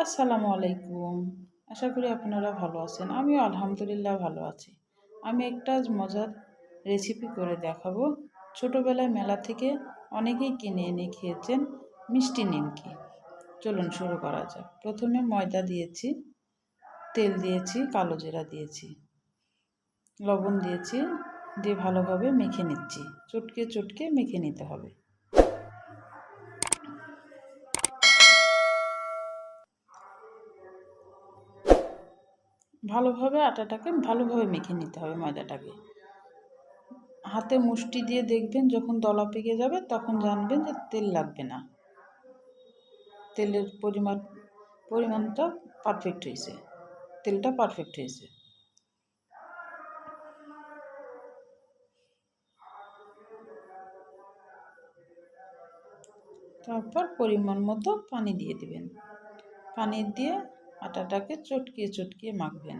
আসসালামু আলাইকুম। আশা করি আপনারা ভালো আছেন। আমিও আলহামদুলিল্লাহ ভালো আছি। আমি একটা মজার রেসিপি করে দেখাবো। ছোটোবেলায় মেলা থেকে অনেকেই কিনে এনে খেয়েছেন মিষ্টি নিমকি। চলুন শুরু করা যাক। প্রথমে ময়দা দিয়েছি, তেল দিয়েছি, কালো জিরা দিয়েছি, লবণ দিয়েছি, দিয়ে ভালোভাবে মেখে নিচ্ছি। চটকে চটকে মেখে নিতে হবে। ভালোভাবে আটাটাকে ভালোভাবে মেখে নিতে হবে ময়দাটাকে। হাতে মুষ্টি দিয়ে দেখবেন যখন দলা পেকে যাবে তখন জানবেন যে তেল লাগবে না। তেলের পরিমাণ, পরিমাণটা পারফেক্ট হয়েছে। তেলটা পারফেক্ট হয়েছে। তারপর পরিমাণ মতো পানি দিয়ে দিবেন। পানি দিয়ে আটাটাকে চটকিয়ে চটকিয়ে মাখবেন।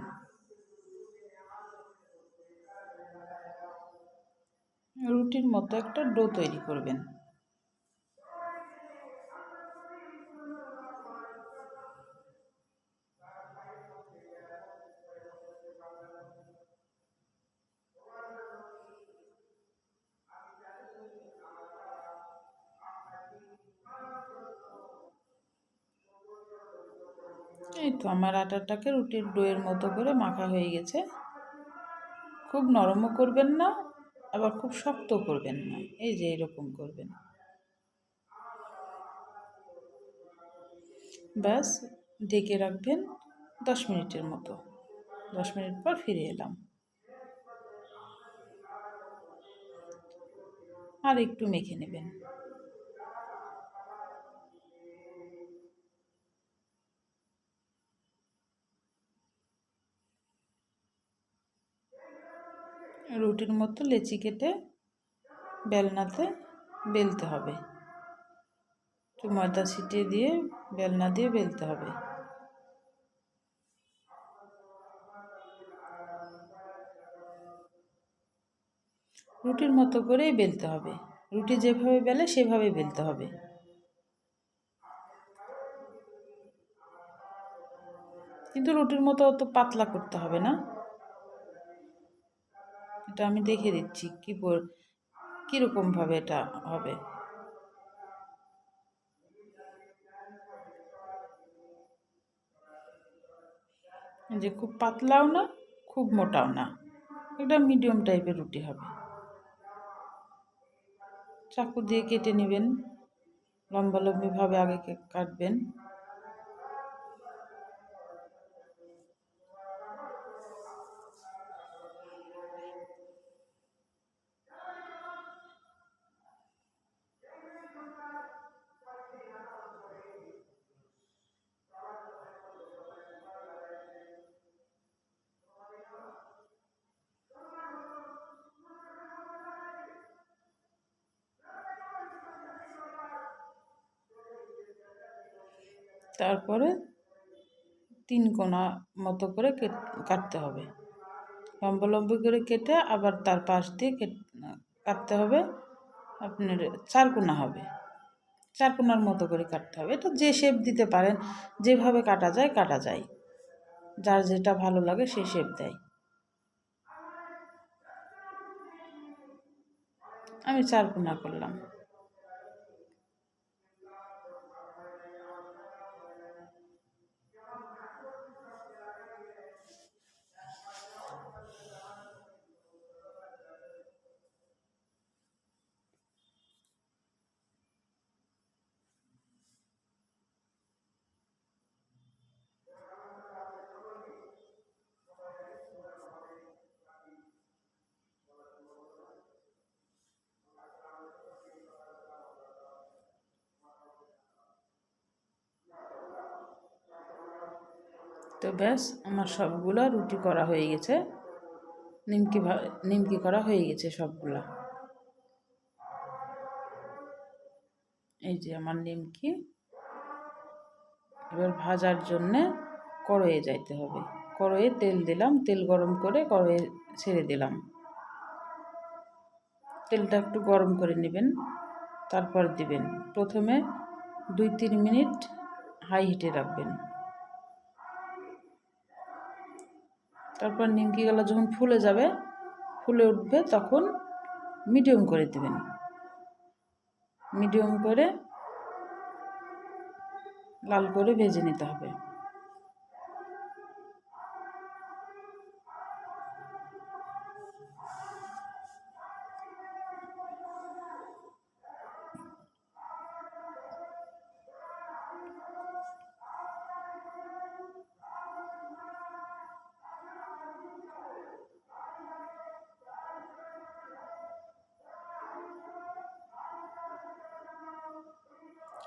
রুটির মতো একটা ডো তৈরি করবেন। এই তো আমার আটাটাকে রুটির ডোয়ের মতো করে মাখা হয়ে গেছে। খুব নরমও করবেন না, আবার খুব শক্ত করবেন না। এই যে এরকম করবেন। ব্যাস ডেকে রাখবেন দশ মিনিটের মতো। দশ মিনিট পর ফিরে এলাম। আর একটু মেখে নেবেন। রুটির মতো লেচি কেটে বেলনাতে বেলতে হবে। একটু ময়দা ছিটিয়ে দিয়ে বেলনা দিয়ে বেলতে হবে। রুটির মতো করেই বেলতে হবে। রুটি যেভাবে বেলে সেভাবে বেলতে হবে। কিন্তু রুটির মতো অত পাতলা করতে হবে না। এটা আমি দেখে দিচ্ছি, কী কীরকমভাবে এটা হবে। যে খুব পাতলাও না, খুব মোটাও না একটা মিডিয়াম টাইপের রুটি হবে। চাকু দিয়ে কেটে নেবেন লম্বা লম্বিভাবে আগে কাটবেন। তারপরে তিন কোনা মতো করে কাটতে হবে। লম্বা করে কেটে আবার তার পাশ দিয়ে কাটতে হবে। আপনার চার কোনা হবে। চার কোনার মতো করে কাটতে হবে। এটা যে শেপ দিতে পারেন, যেভাবে কাটা যায় কাটা যায়। যার যেটা ভালো লাগে সে শেপ দেয়। আমি চার কোনা করলাম। তো ব্যাস, আমার সবগুলো রুটি করা হয়ে গেছে। নিমকি নিমকি করা হয়ে গেছে সবগুলা। এই যে আমার নিমকি। এবার ভাজার জন্যে কড়াইয়ে যাইতে হবে। কড়াইয়ে তেল দিলাম, তেল গরম করে কড়াইয়ে ছেড়ে দিলাম। তেলটা একটু গরম করে নেবেন, তারপর দিবেন। প্রথমে দুই তিন মিনিট হাই হিটে রাখবেন। তারপর নিমকিগুলো যখন ফুলে যাবে, ফুলে উঠবে তখন মিডিয়াম করে দেবেন। মিডিয়াম করে লাল করে ভেজে নিতে হবে।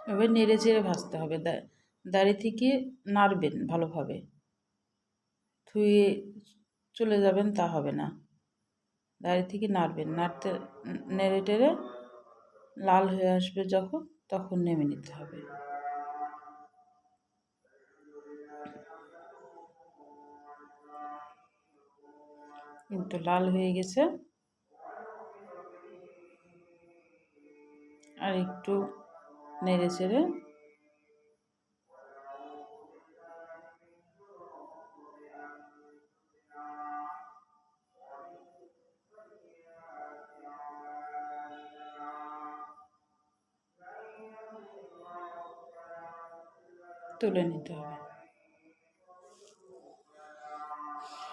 এবার নেড়ে চেড়ে ভাজতে হবে। দাঁড়িয়ে থেকে নাড়বেন ভালোভাবে। ধুয়ে চলে যাবেন তা হবে না। দাঁড়িয়ে থেকে নাড়বেন। নাড়তে, নেড়ে টেড়ে লাল হয়ে আসবে যখন, তখন নেমে নিতে হবে। কিন্তু লাল হয়ে গেছে। আর একটু নেড়ে চেড়ে। তুলে নিতে হবে।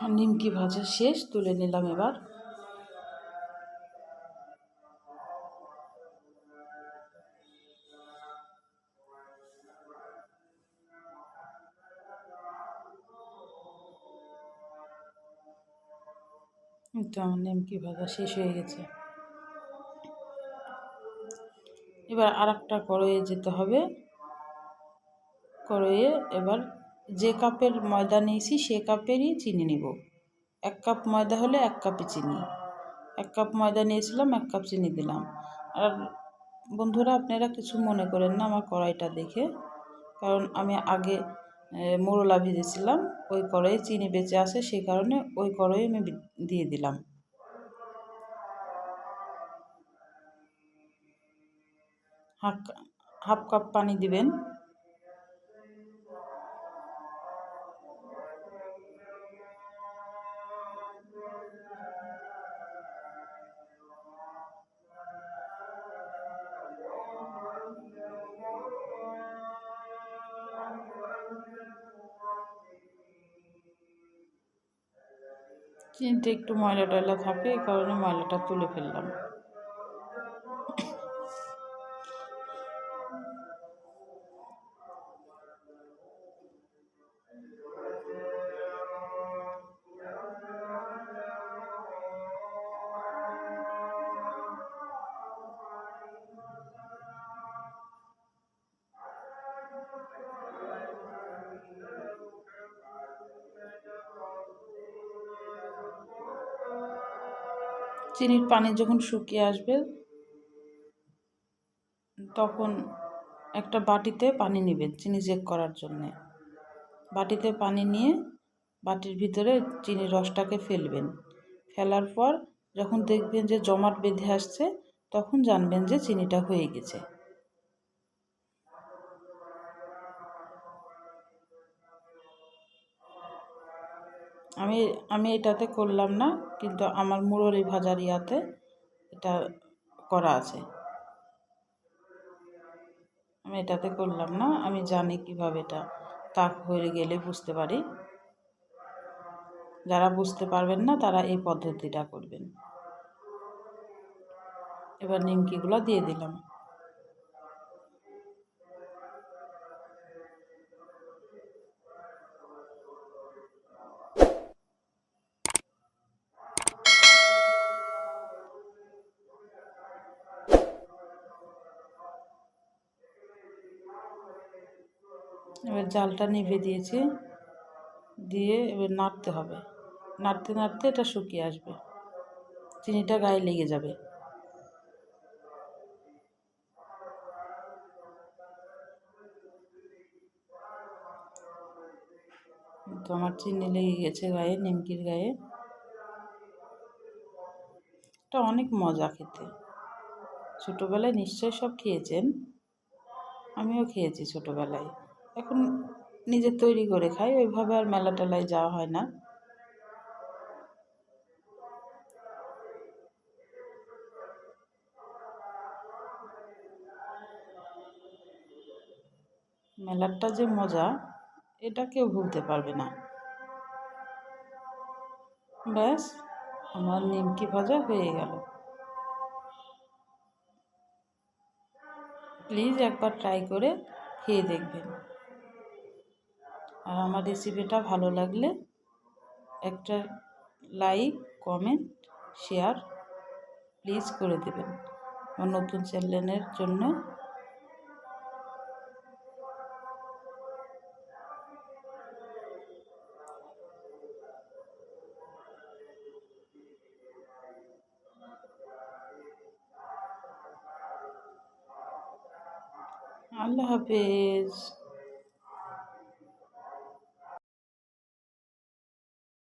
নিমকি ভাজা শেষ তুলে নিলাম এবার। তো আমার নিমকি ভাজা শেষ হয়ে গেছে। এবার আর একটা কড়াইয়ে যেতে হবে। কড়াইয়ে এবার যে কাপের ময়দা নিয়েছি, সে কাপেরই চিনি নিব। এক কাপ ময়দা হলে এক কাপে চিনি। এক কাপ ময়দা নিয়েছিলাম, এক কাপ চিনি দিলাম। আর বন্ধুরা, আপনারা কিছু মনে করেন না আমার কড়াইটা দেখে। কারণ আমি আগে মোরলা ভেজেছিলাম, ওই কড়াইয়ে চিনি বেঁচে আসে সেই কারণে ওই কড়াই আমি দিয়ে দিলাম। হাফ হাফ কাপ পানি দিবেন। চিনতে একটু ময়লা টয়লা থাকে এই কারণে ময়লাটা তুলে ফেললাম। চিনির পানি যখন শুকিয়ে আসবে, তখন একটা বাটিতে পানি নেবেন চিনি চেক করার জন্যে। বাটিতে পানি নিয়ে বাটির ভিতরে চিনির রসটাকে ফেলবেন। ফেলার পর যখন দেখবেন যে জমাট বেঁধে আসছে, তখন জানবেন যে চিনিটা হয়ে গেছে। আমি আমি এটাতে করলাম না, কিন্তু আমার মুরলি ভাজার ইয়াতে এটা করা আছে। আমি এটাতে করলাম না, আমি জানি কীভাবে এটা তাক হয়ে গেলে বুঝতে পারি। যারা বুঝতে পারবেন না, তারা এই পদ্ধতিটা করবেন। এবার নিমকিগুলো দিয়ে দিলাম। এবার জালটা নিভে দিয়েছি। দিয়ে এবার নাড়তে হবে। নাড়তে নাড়তে এটা শুকিয়ে আসবে। চিনিটা গায়ে লেগে যাবে। তো আমার চিনি লেগে গেছে গায়ে, নিমকির গায়ে। এটা অনেক মজা খেতে। ছোটোবেলায় নিশ্চয়ই সব খেয়েছেন? আমিও খেয়েছি ছোটোবেলায়। এখন নিজে তৈরি করে খাই, ওইভাবে আর মেলা টেলায় যাওয়া হয় না। মেলারটা যে মজা, এটা কেউ ভুলতে পারবে না। ব্যাস, আমার নিমকি ভাজা হয়ে গেল। প্লিজ একবার ট্রাই করে খেয়ে দেখবেন। আর আমার রেসিপিটা ভালো লাগলে একটা লাইক কমেন্ট শেয়ার প্লিজ করে দেবেন আমার নতুন চ্যানেলের জন্য। আল্লাহ হাফেজ।